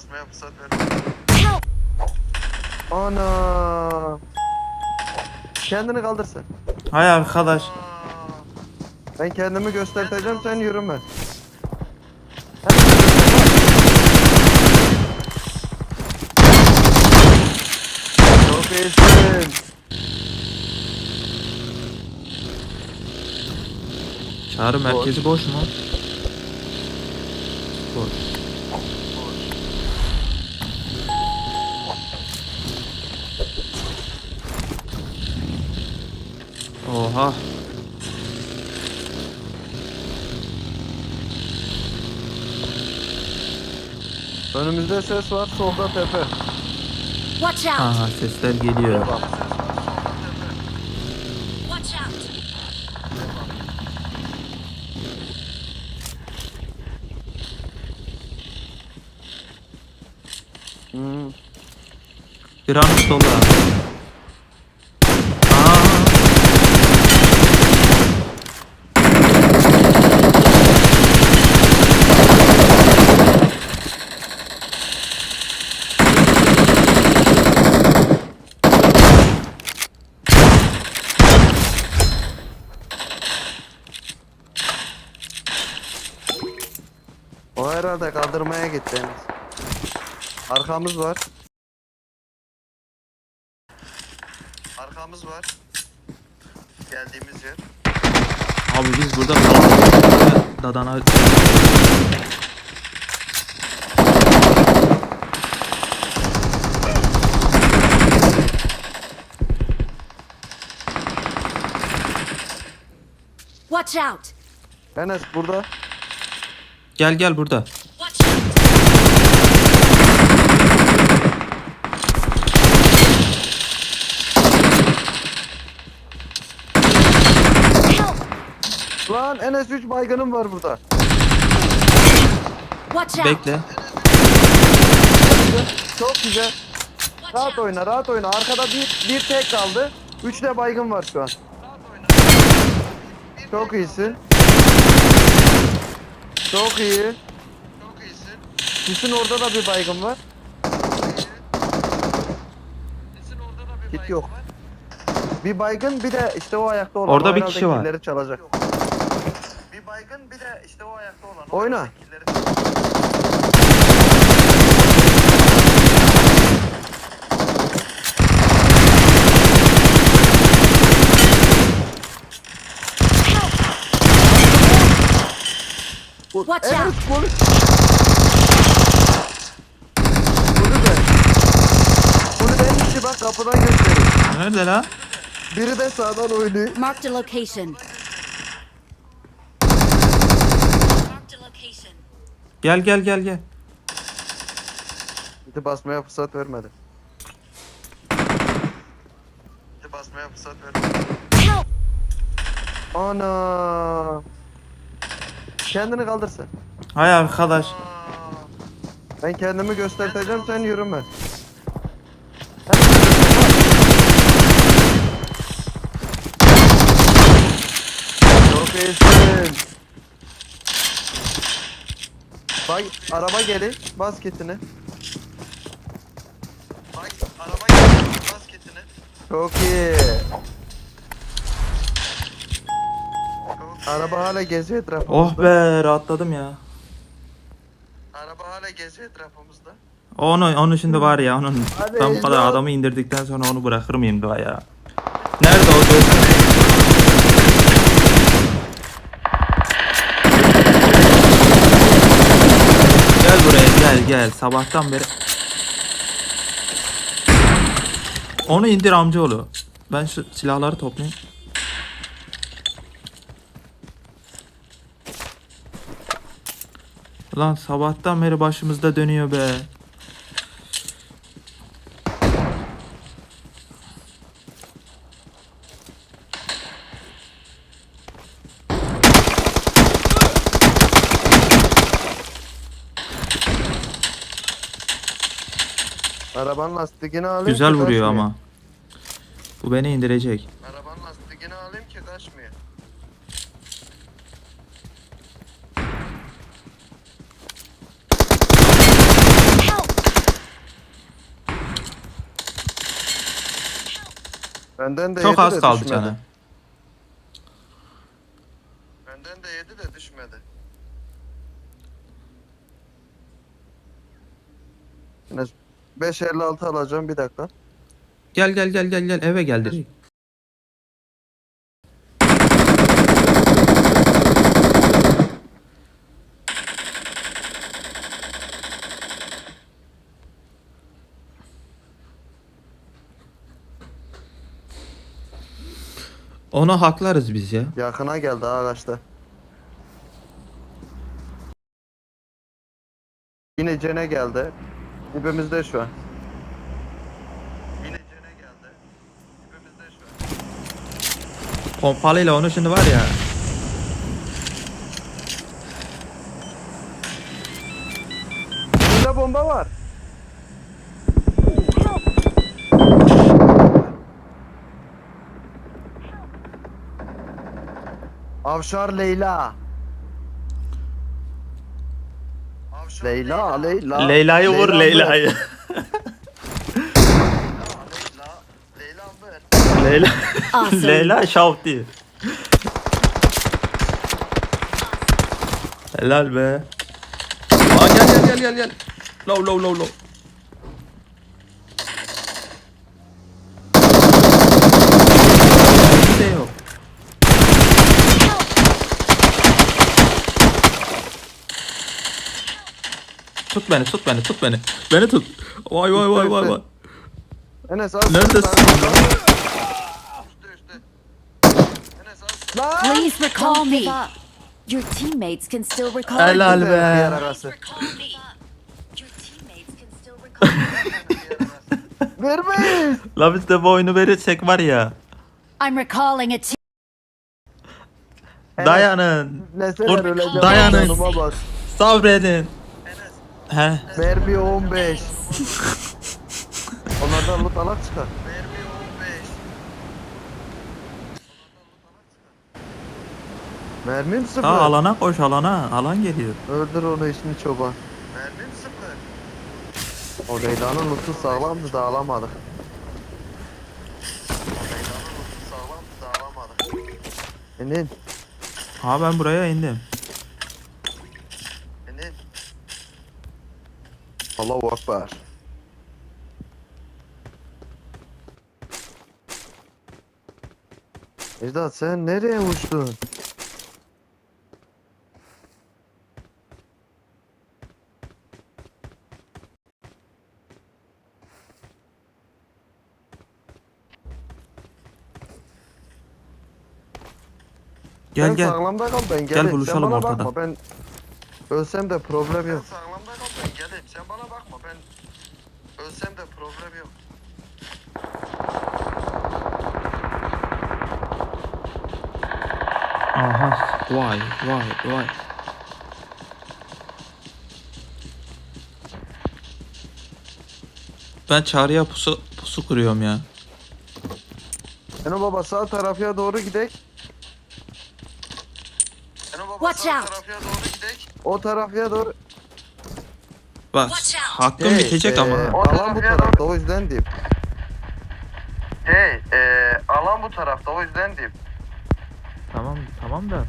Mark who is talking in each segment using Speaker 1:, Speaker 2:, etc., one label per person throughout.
Speaker 1: basmaya fırsat ver.
Speaker 2: Help!
Speaker 3: Ana. Kendini kaldırsın.
Speaker 4: Hay arkadaş.
Speaker 3: Ben kendimi göstereceğim sen yürüme. Çok iyisin.
Speaker 4: Çağrı merkezi boş mu? Boş. Oha.
Speaker 3: Önümüzde ses var, solda tepe.
Speaker 2: Watch out!
Speaker 4: Aha sesler geliyor.
Speaker 2: Watch out!
Speaker 3: Hmm.
Speaker 4: Bir an dolu abi. Aa.
Speaker 3: O herhalde Enes. Arkamız var.
Speaker 1: Arkamız var. Geldiğimiz yer.
Speaker 4: Abi biz burada. Dadana
Speaker 2: Watch out!
Speaker 3: Enes burada.
Speaker 4: Gel gel burada.
Speaker 3: Lan Enes 3 baygınım var burada.
Speaker 2: Watch out!
Speaker 4: Bekle.
Speaker 3: Çok güzel. Rahat oyna, rahat oyna. Arkada bir, bir tek kaldı. 3 de baygın var şu an. Çok iyisin. Çok iyi.
Speaker 1: Çok iyisin.
Speaker 3: Sisin orada da bir baygın var.
Speaker 1: Sizin orada da bir
Speaker 3: Git
Speaker 1: baygın
Speaker 3: yok.
Speaker 1: var.
Speaker 3: Bir baygın bir de işte o ayakta olan.
Speaker 4: Orada bir kişi var.
Speaker 3: çalacak.
Speaker 1: Bir baygın bir de işte o ayakta olan. O
Speaker 3: Oyna. Bu-
Speaker 2: Watch
Speaker 3: Enes,
Speaker 2: out.
Speaker 3: polis. Kulübe. Kulübenin içi bak kapıdan gösteriyor.
Speaker 4: Nerede la?
Speaker 3: Biri de sağdan oynuyor.
Speaker 2: Marked a location. Marked a location.
Speaker 4: Gel gel gel gel.
Speaker 3: Gitti basmaya fırsat vermedi.
Speaker 1: Bir basmaya fırsat ver.
Speaker 2: Help!
Speaker 3: Ana. Kendini kaldırsın.
Speaker 4: Hay arkadaş.
Speaker 3: Ben kendimi göstereceğim sen yürüme. Çok iyisin. Bak araba geli. Bas kitini.
Speaker 1: Bak araba geldi. Basketini.
Speaker 3: Çok iyi. Araba hala geziyor etrafımızda.
Speaker 4: Oh be rahatladım ya.
Speaker 1: Araba hala geziyor etrafımızda.
Speaker 4: Onu onun şimdi var ya onun
Speaker 3: Hadi
Speaker 4: ben bu kadar adamı indirdikten sonra onu bırakır mıyım daha ya? Nerede o göz? Gel buraya gel sabahtan beri. Onu indir amcaoğlu. Ben şu silahları toplayayım. Lan sabahtan beri başımızda dönüyor be.
Speaker 3: Arabanın lastiğini alayım.
Speaker 4: Güzel vuruyor ama. Bu beni indirecek.
Speaker 1: Arabanın lastiğini alayım ki
Speaker 2: taşmıyor.
Speaker 3: Benden de
Speaker 4: Çok az kaldı
Speaker 3: düşmedi.
Speaker 4: canı.
Speaker 3: 556 alacağım bir dakika.
Speaker 4: Gel gel gel gel gel eve gel direkt. Onu haklarız biz ya.
Speaker 3: Yakına geldi ağaçta. Yine Cene geldi. Dibimizde şu an.
Speaker 1: Yine Cene geldi. Dibimizde şu an.
Speaker 4: Pompalıyla onu şimdi var ya.
Speaker 3: Burada bomba var. Avşar Leyla.
Speaker 1: Avşar
Speaker 3: Leyla, Leyla.
Speaker 4: Leyla'yı vur
Speaker 3: Leyla
Speaker 4: Leyla'yı.
Speaker 1: Leyla. Leyla
Speaker 4: şavt diyor. Helal be. Aa gel gel gel gel gel. Low low low low. Bir şey yok. Tut beni, tut beni, tut beni. Beni tut. Vay vay vay vay vay.
Speaker 3: Enes az.
Speaker 4: Neredesin?
Speaker 2: Please recall me.
Speaker 5: Your teammates can still recall
Speaker 4: Helal be.
Speaker 2: me.
Speaker 5: Your teammates can still recall you.
Speaker 3: Vermeyiz.
Speaker 4: La biz de bu oyunu verirsek var ya.
Speaker 2: I'm recalling a team.
Speaker 4: Dayanın.
Speaker 3: Öleceğim.
Speaker 4: dayanın. Sabredin. He.
Speaker 3: Mermi 15. Onlardan loot alak çıkar.
Speaker 1: Mermi 15.
Speaker 3: Mermim sıfır.
Speaker 4: Ha alana koş alana. Alan geliyor.
Speaker 3: Öldür onu işini çoban.
Speaker 1: Mermim sıfır.
Speaker 3: O Leyla'nın lootu sağlamdı da alamadık. Enin.
Speaker 4: Ha ben buraya indim.
Speaker 3: Allahu Ekber. Ejdat sen nereye uçtun?
Speaker 4: Gel
Speaker 3: Sen
Speaker 4: gel.
Speaker 3: sağlamda kal ben
Speaker 4: buluşalım
Speaker 3: Sen bana
Speaker 4: ortada.
Speaker 3: bakma ben ölsem de problem yok.
Speaker 1: sağlamda kal ben geleyim. Sen bana bakma ben ölsem de problem yok.
Speaker 4: Aha. Vay vay vay. Ben çağrıya pusu, pusu kuruyorum ya.
Speaker 3: Yani baba sağ tarafya doğru gidek.
Speaker 1: Eno baba
Speaker 2: Watch
Speaker 1: sağ
Speaker 2: out.
Speaker 1: tarafya doğru gidek.
Speaker 3: O tarafya doğru.
Speaker 4: Bak
Speaker 2: Watch out.
Speaker 4: hakkım
Speaker 3: Hey,
Speaker 4: bitecek
Speaker 3: e,
Speaker 4: ama.
Speaker 1: O
Speaker 3: Alan bu
Speaker 1: tarafya
Speaker 3: tarafta o yüzden diyeyim.
Speaker 1: Hey, eee alan bu tarafta o yüzden diyeyim.
Speaker 4: Tamam tamam da.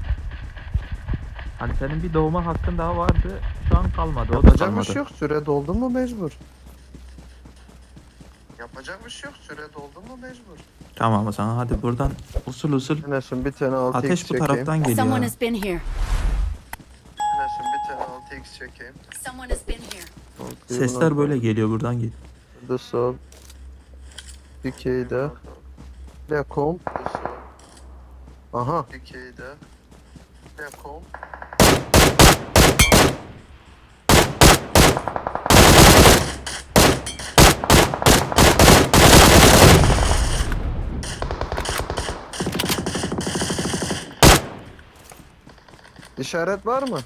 Speaker 4: Hani senin bir doğma hakkın daha vardı. Şu an kalmadı. O da
Speaker 3: Yapacak bir
Speaker 4: kalmadı.
Speaker 3: şey yok. Süre doldu mu mecbur.
Speaker 1: Yapacak bir şey yok. Süre doldu mu mecbur.
Speaker 4: Tamam o zaman hadi buradan usul usul.
Speaker 3: Enes'in bir tane 6x
Speaker 4: Ateş bu
Speaker 3: çekeyim.
Speaker 4: taraftan geliyor.
Speaker 2: Someone has been here.
Speaker 1: Enes'in bir tane 6x çekeyim.
Speaker 2: Someone has been here.
Speaker 4: Sesler böyle geliyor buradan geliyor.
Speaker 3: Burada sol. Dikeyde. Ne komp. Aha.
Speaker 1: Dikeyde. Dekom.
Speaker 3: İşaret var mı?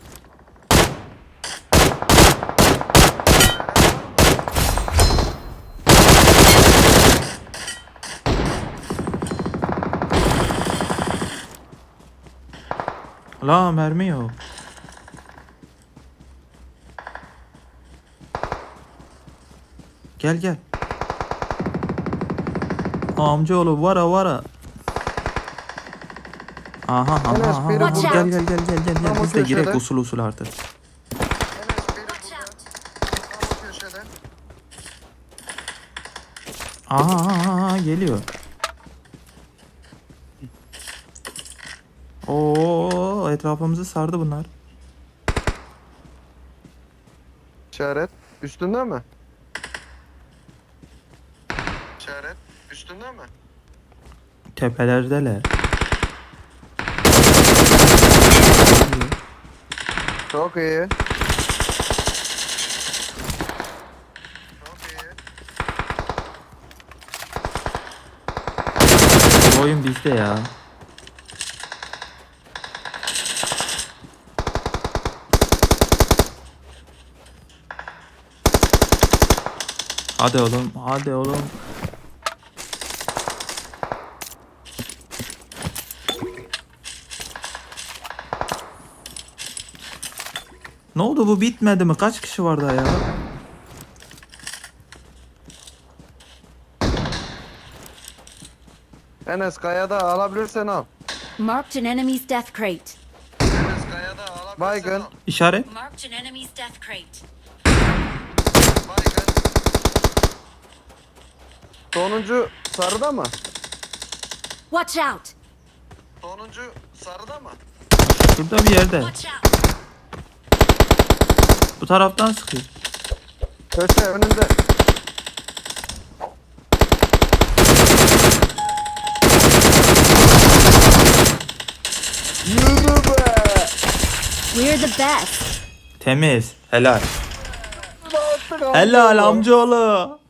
Speaker 4: La mermi yok. Gel gel. Amcaoğlu vara vara. Aha aha aha. Gel gel gel gel gel gel.
Speaker 3: Tam o
Speaker 4: Biz de girek
Speaker 3: köşede.
Speaker 4: usul usul artık.
Speaker 1: Enes biri burada. Tam o köşede.
Speaker 4: Aha aha aha geliyor. Etrafımızı sardı bunlar.
Speaker 3: İşaret. Üstünde mi?
Speaker 1: İşaret. Üstünde mi?
Speaker 4: Tepelerdeler.
Speaker 3: Çok iyi.
Speaker 4: Bu oyun bizde ya. Hadi oğlum, hadi oğlum. Ne oldu bu bitmedi mi? Kaç kişi var daha ya?
Speaker 3: Enes kayada alabilirsen al.
Speaker 2: Marked an enemy's death crate.
Speaker 3: Baygın.
Speaker 4: İşaret.
Speaker 2: Marked an enemy's death crate.
Speaker 1: Baygın.
Speaker 3: Sonuncu sarıda mı?
Speaker 2: Watch out!
Speaker 1: Sonuncu sarıda mı?
Speaker 4: Şurada bir yerde.
Speaker 2: Watch out!
Speaker 4: Bu taraftan sıkıyor.
Speaker 3: Köşe önünde. Yürü be.
Speaker 2: We're the best.
Speaker 4: Temiz. Helal. Helal amcaoğlu.